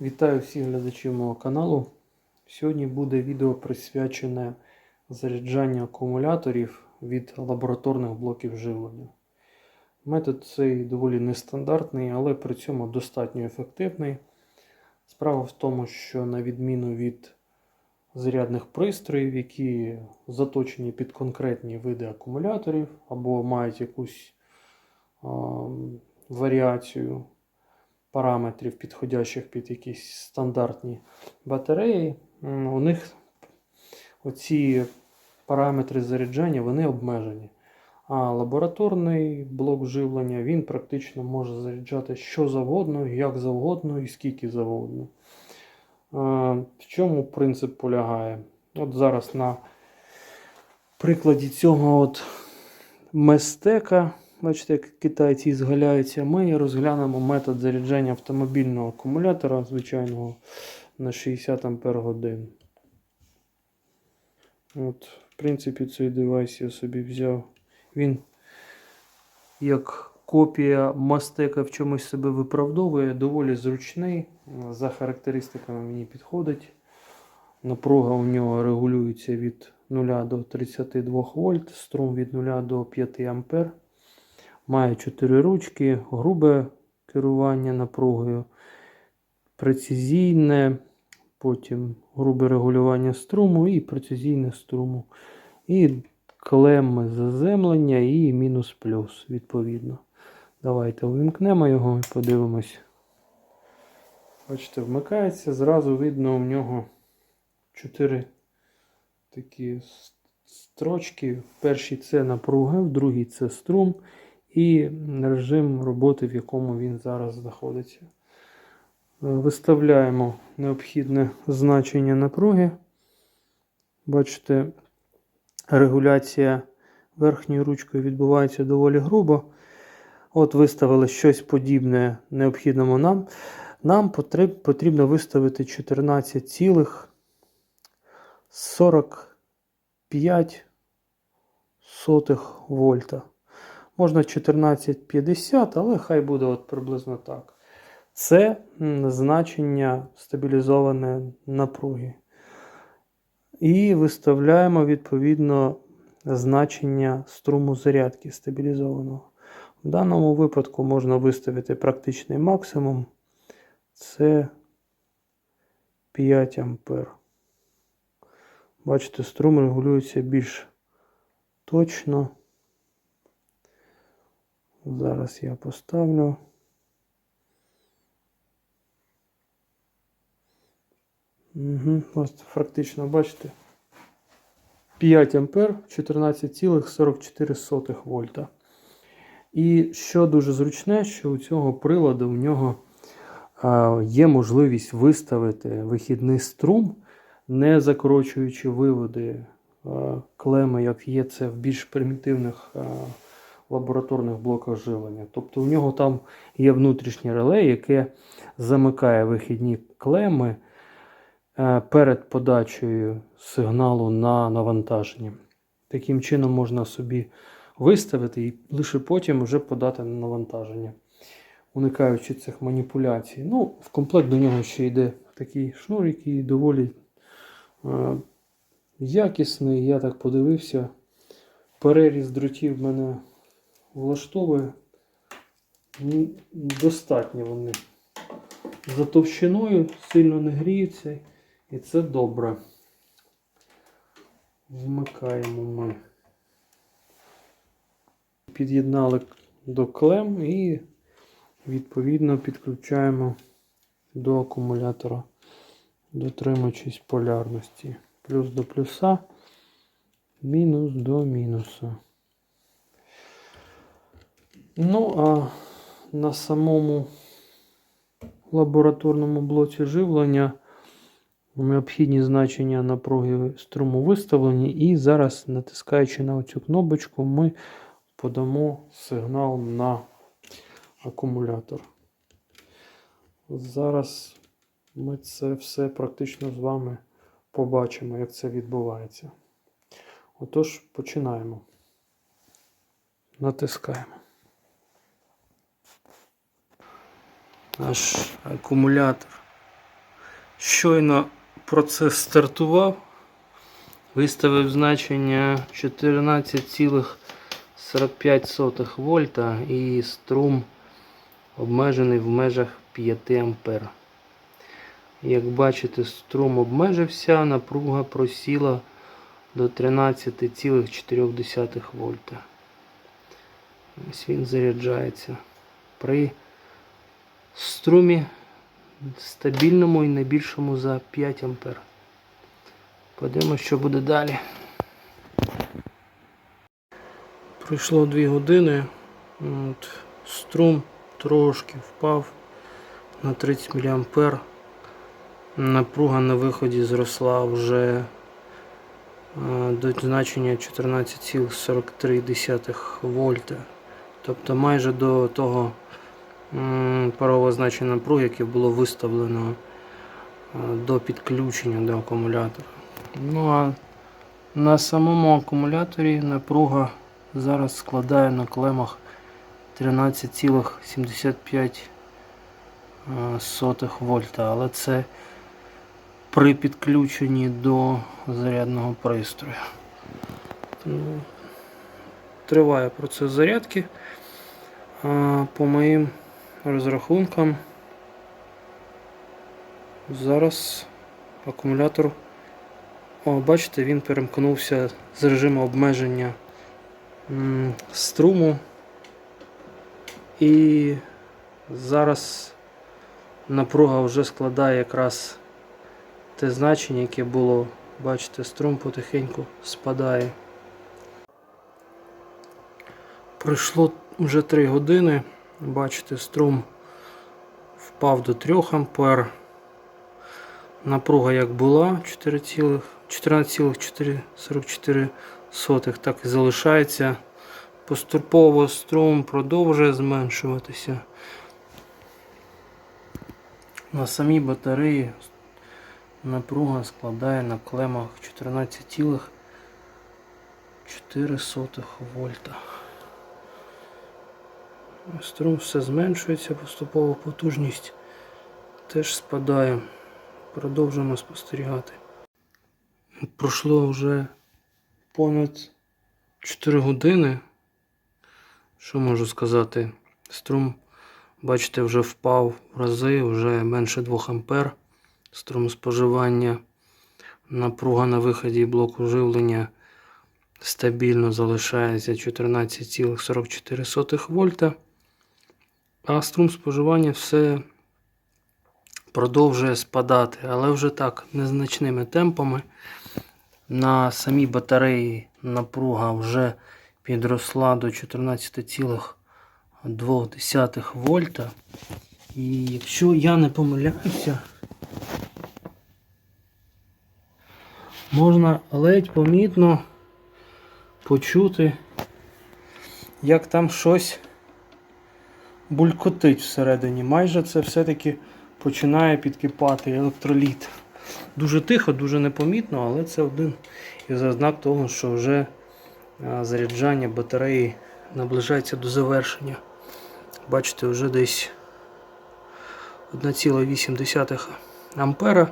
Вітаю всіх глядачів мого каналу. Сьогодні буде відео присвячене заряджанню акумуляторів від лабораторних блоків живлення. Метод цей доволі нестандартний, але при цьому достатньо ефективний. Справа в тому, що на відміну від зарядних пристроїв, які заточені під конкретні види акумуляторів або мають якусь а, варіацію параметрів, підходящих під якісь стандартні батареї, у них оці параметри заряджання вони обмежені. А лабораторний блок живлення він практично може заряджати що завгодно, як завгодно і скільки завгодно. В чому принцип полягає? От зараз на прикладі цього от местека, бачите, як китайці згаляються, ми розглянемо метод заряджання автомобільного акумулятора, звичайного на 60 Ампер годин. От, в принципі, цей девайс я собі взяв. Він як копія мастека в чомусь себе виправдовує, доволі зручний. За характеристиками мені підходить. Напруга у нього регулюється від 0 до 32 вольт, струм від 0 до 5 ампер. Має 4 ручки, грубе керування напругою, прецизійне, потім грубе регулювання струму і прецизійне струму. І клеми заземлення і мінус плюс, відповідно. Давайте увімкнемо його і подивимось. Бачите, вмикається, зразу видно у нього 4 такі строчки. В першій це напруга, в другій це струм і режим роботи, в якому він зараз знаходиться. Е, Виставляємо необхідне значення напруги. Бачите, регуляція верхньою ручкою відбувається доволі грубо. От виставили щось подібне необхідному нам. Нам потрібно виставити 14,45 вольта. Можна 14,50, але хай буде от приблизно так. Це значення стабілізованої напруги. І виставляємо відповідно значення струму зарядки стабілізованого. В даному випадку можна виставити практичний максимум. Це 5 ампер. Бачите, струм регулюється більш точно. Зараз я поставлю. Угу, ось фактично, бачите. 5 ампер 14,44 вольта. І що дуже зручне, що у цього приладу в нього є можливість виставити вихідний струм, не закорочуючи виводи клеми, як є це в більш примітивних лабораторних блоках живлення. Тобто у нього там є внутрішнє реле, яке замикає вихідні клеми е, перед подачею сигналу на навантаження. Таким чином можна собі виставити і лише потім вже подати на навантаження, уникаючи цих маніпуляцій. Ну, в комплект до нього ще йде такий шнур, який доволі е, якісний. Я так подивився. Переріз дротів в мене влаштовує. Достатньо вони за товщиною, сильно не гріються, і це добре. Вмикаємо ми. Під'єднали до клем і відповідно підключаємо до акумулятора, дотримуючись полярності. Плюс до плюса, мінус до мінуса. Ну, а на самому лабораторному блоці живлення необхідні значення напруги струму виставлені. І зараз, натискаючи на цю кнопочку, ми подамо сигнал на акумулятор. Зараз ми це все практично з вами побачимо, як це відбувається. Отож, починаємо. Натискаємо. Наш акумулятор Щойно процес стартував. Виставив значення 14,45 вольта і струм обмежений в межах 5 ампер. Як бачите, струм обмежився, напруга просіла до 13,4 вольта. Ось він заряджається. При струмі стабільному і найбільшому за 5 ампер. Подивимося, що буде далі. Пройшло 2 години. От, струм трошки впав на 30 мА. Напруга на виході зросла вже е, до значення 14,43 вольта. Тобто майже до того парового значення напруги, яке було виставлено е, до підключення до акумулятора. Ну а на самому акумуляторі напруга зараз складає на клемах 13,75 е, вольта, але це при підключенні до зарядного пристрою. Триває процес зарядки. По моїм розрахункам зараз акумулятор, о, бачите, він перемкнувся з режиму обмеження струму. І зараз напруга вже складає якраз те значення, яке було, бачите, струм потихеньку спадає. Пройшло вже 3 години. Бачите, струм впав до 3 ампер. Напруга як була 14,44, так і залишається. Поступово струм продовжує зменшуватися. На самій батареї напруга складає на клемах 14,4 вольта. Струм все зменшується, поступово потужність теж спадає. Продовжуємо спостерігати. Пройшло вже понад 4 години. Що можу сказати? Струм, бачите, вже впав в рази, вже менше 2 ампер. Струм споживання, напруга на виході блоку живлення стабільно залишається 14,44 вольта. А струм споживання все продовжує спадати, але вже так незначними темпами. На самій батареї напруга вже підросла до 14,2 вольта. І якщо я не помиляюся, можна ледь помітно почути, як там щось булькотить всередині. Майже це все-таки починає підкипати електроліт. Дуже тихо, дуже непомітно, але це один із ознак того, що вже заряджання батареї наближається до завершення. Бачите, вже десь 1,8 ампера.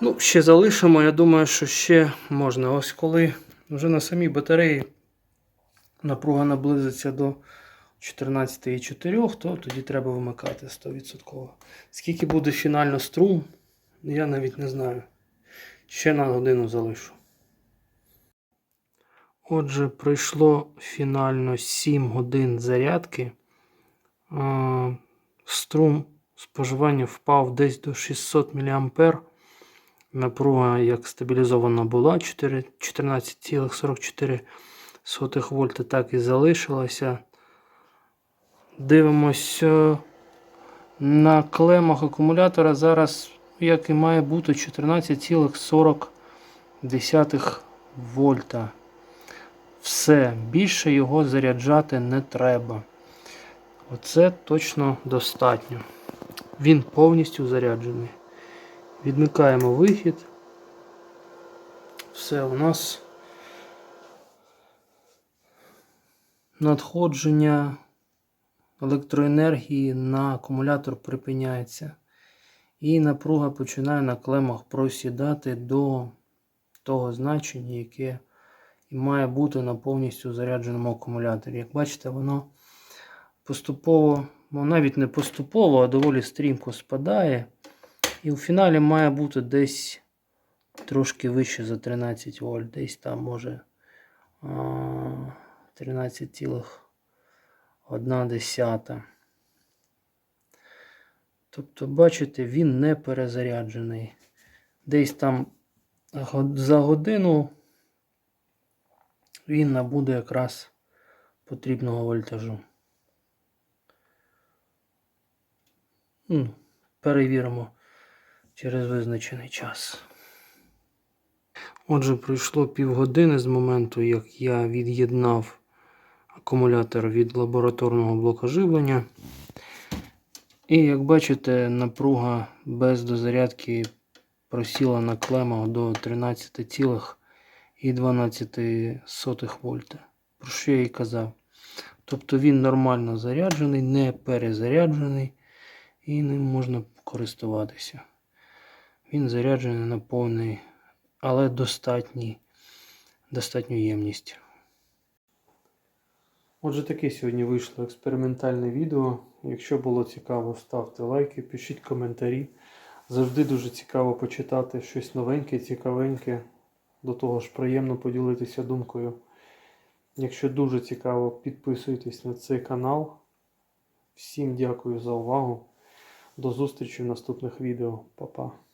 Ну, ще залишимо. Я думаю, що ще можна. Ось коли вже на самій батареї напруга наблизиться до 14,4, то тоді треба вимикати 100%. Скільки буде фінально струм, я навіть не знаю. Ще на годину залишу. Отже, пройшло фінально 7 годин зарядки. Струм споживання впав десь до 600 мА. Напруга як стабілізована була 14,44 вольта, так і залишилася. Дивимося на клемах акумулятора зараз, як і має бути, 14,40 вольта. Все, більше його заряджати не треба. Оце точно достатньо. Він повністю заряджений. Відмикаємо вихід. Все, у нас надходження електроенергії на акумулятор припиняється. І напруга починає на клемах просідати до того значення, яке і має бути на повністю зарядженому акумуляторі. Як бачите, воно поступово, ну навіть не поступово, а доволі стрімко спадає. І у фіналі має бути десь трошки вище за 13 вольт, десь там може а, 13,1. Тобто, бачите, він не перезаряджений. Десь там за годину він набуде якраз потрібного вольтажу. Ну, Перевіримо через визначений час. Отже, пройшло півгодини з моменту, як я від'єднав акумулятор від лабораторного блока живлення. І як бачите, напруга без дозарядки просіла на клемах до 13,12 вольта. Про що я і казав. Тобто він нормально заряджений, не перезаряджений і ним можна користуватися. Він заряджений на повний, але достатній, достатню ємність. Отже, таке сьогодні вийшло експериментальне відео. Якщо було цікаво, ставте лайки, пишіть коментарі. Завжди дуже цікаво почитати щось новеньке, цікавеньке. До того ж, приємно поділитися думкою. Якщо дуже цікаво, підписуйтесь на цей канал. Всім дякую за увагу. До зустрічі в наступних відео. Па-па.